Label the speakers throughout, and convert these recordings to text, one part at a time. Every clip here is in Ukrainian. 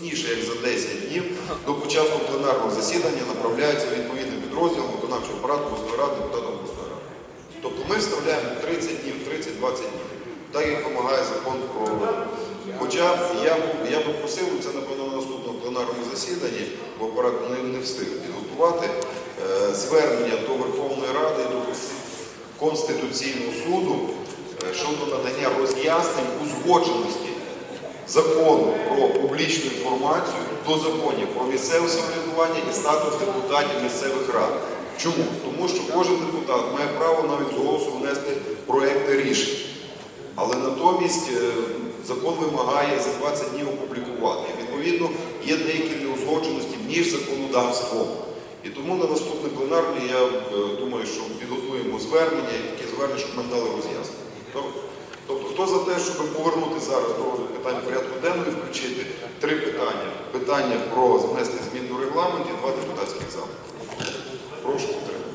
Speaker 1: пізніше, як за 10 днів, до початку пленарного засідання направляється відповідним підрозділом виконавчого апарату обласної ради, депутатам обласної. Тобто ми вставляємо 30 днів, 30-20 днів, так як вимагає закон про. Хоча я, я би просив, це на наступному пленарному засіданні, бо апарат не, не встиг підготувати е, звернення до Верховної Ради до Конституційного суду е, щодо надання роз'яснень узгодженості закону про публічну інформацію до законів про місцеве самоврядування і статус депутатів місцевих рад. Чому? Тому що кожен депутат має право навіть голосу внести проекти рішень. Але натомість е, закон вимагає за 20 днів опублікувати. Відповідно, є деякі неузгодженості між законодавством. І тому на наступний пленарний я е, думаю, що підготуємо звернення і таке звернення, щоб нам дали роз'яснення. Тобто- хто за те, щоб повернути зараз до розгляду питань порядку денного і включити три питання: питання про внести змін до регламенту і два депутатських запити. Прошу підтримати.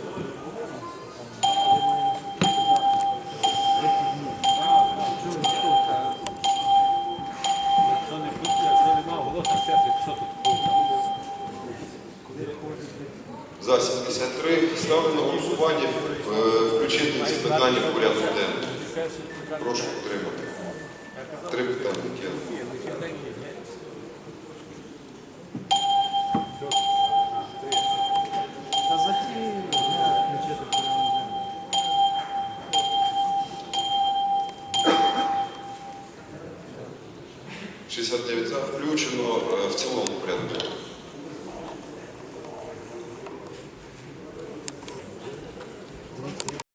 Speaker 1: За 73 ставлю на голосування е, включити ці питання в порядок денний. Прошу підтримати. Три питання. я-
Speaker 2: Та за ті не включити порядок денний.
Speaker 1: – 69 за включено е, в цілому денний.